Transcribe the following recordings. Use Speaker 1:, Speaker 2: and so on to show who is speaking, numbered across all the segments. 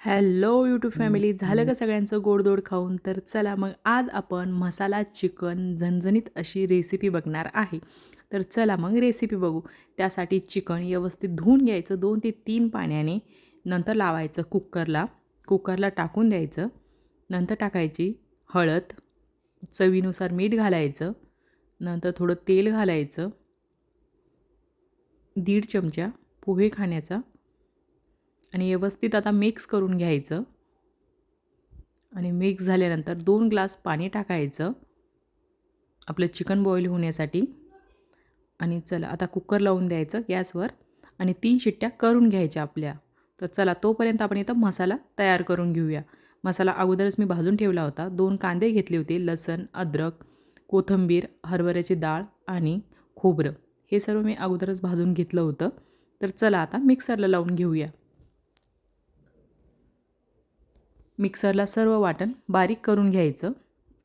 Speaker 1: Hello YouTube family झालं का सगळ्यांचं गोडदोड खाऊन? तर चला मग आज आपण मसाला चिकन झणझणीत अशी रेसिपी बघणार आहे. तर चला मग रेसिपी बघू. त्यासाठी चिकन व्यवस्थित धुवून घ्यायचं दोन ते तीन पाण्याने. नंतर लावायचं कुकरला. कुकरला टाकून द्यायचं. नंतर टाकायची हळद चवीनुसार मीठ घालायचं. नंतर थोडं तेल घालायचं. दीड चमचा पोहे खाण्याचा. आणि व्यवस्थित आता मिक्स करून घ्यायचं. आणि मिक्स झाल्यानंतर दोन ग्लास पाणी टाकायचं. आपलं चिकन बॉईल होण्यासाठी. आणि चला आता कुकर लावून द्यायचं गॅसवर आणि तीन शिट्ट्या करून घ्यायच्या आपल्या. तर चला तोपर्यंत आपण इथं मसाला तयार करून घेऊया. मसाला अगोदरच मी भाजून ठेवला होता. दोन कांदे घेतले होते. लसण अद्रक कोथिंबीर हरभऱ्याची डाळ आणि खोबरं. हे सर्व मी अगोदरच भाजून घेतलं होतं. तर चला आता मिक्सरला लावून घेऊया. मिक्सरला सर्व वाटण बारीक करून घ्यायचं.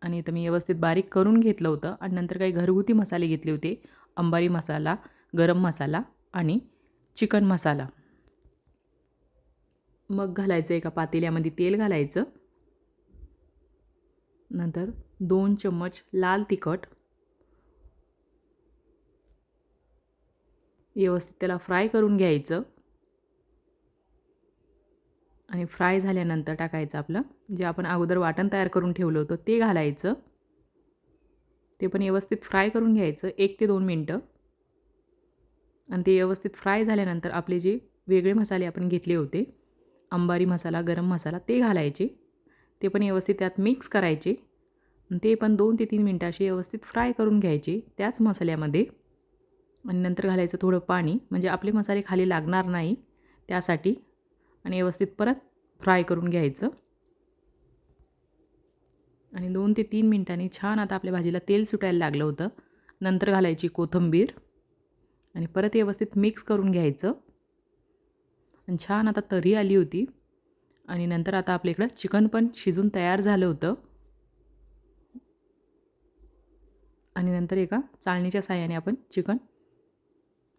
Speaker 1: आणि इथं मी व्यवस्थित बारीक करून घेतलं होतं. आणि नंतर काही घरगुती मसाले घेतले होते. अंबारी मसाला गरम मसाला आणि चिकन मसाला. मग घालायचं एका पातेल्यामध्ये तेल घालायचं. नंतर दोन चम्मच लाल तिखट. व्यवस्थित त्याला फ्राय करून घ्यायचं. आणि फ्राय झाल्यानंतर टाकायचं आपलं. जे आपण अगोदर वाटण तयार करून ठेवलं होतं ते घालायचं. ते पण व्यवस्थित फ्राय करून घ्यायचं एक ते दोन मिनटं. आणि ते व्यवस्थित फ्राय झाल्यानंतर आपले जे वेगळे मसाले आपण घेतले होते अंबारी मसाला गरम मसाला ते घालायचे. ते पण व्यवस्थित त्यात मिक्स करायचे. ते पण दोन ते तीन मिनटं असे व्यवस्थित फ्राय करून घ्यायचे त्याच मसाल्यामध्ये. आणि नंतर घालायचं थोडं पाणी म्हणजे आपले मसाले खाली लागणार नाही त्यासाठी. आणि व्यवस्थित परत फ्राय करून घ्यायचं. आणि दोन ते तीन मिनटांनी छान आता आपल्या भाजीला तेल सुटायला लागलं होतं. नंतर घालायची कोथिंबीर. आणि परत व्यवस्थित मिक्स करून घ्यायचं. आणि छान आता तरी आली होती. आणि नंतर आता आपल्या इकडं चिकन पण शिजून तयार झालं होतं. आणि नंतर एका चाळणीच्या साह्याने आपण चिकन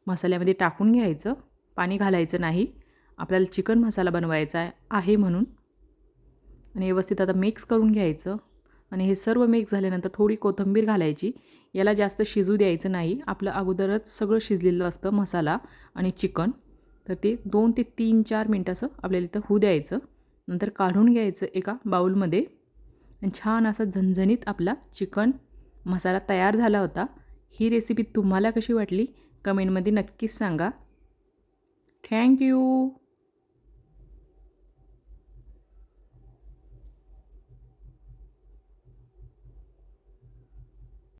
Speaker 1: मसाल्यामध्ये टाकून घ्यायचं. पाणी घालायचं नाही. आपल्याला चिकन मसाला बनवायचा आहे म्हणून. आणि व्यवस्थित आता मिक्स करून घ्यायचं. आणि हे सर्व मिक्स झाल्यानंतर थोडी कोथिंबीर घालायची. याला जास्त शिजू द्यायचं नाही. आपलं अगोदरच सगळं शिजलेलं असतं मसाला आणि चिकन. तर ते दोन ते तीन चार मिनटं असं आपल्याला इथं होऊ द्यायचं. नंतर काढून घ्यायचं एका बाऊलमध्ये आणि छान असा झणझणीत आपला चिकन मसाला तयार झाला होता. ही रेसिपी तुम्हाला कशी वाटली? कमेंटमध्ये नक्कीच सांगा. थँक्यू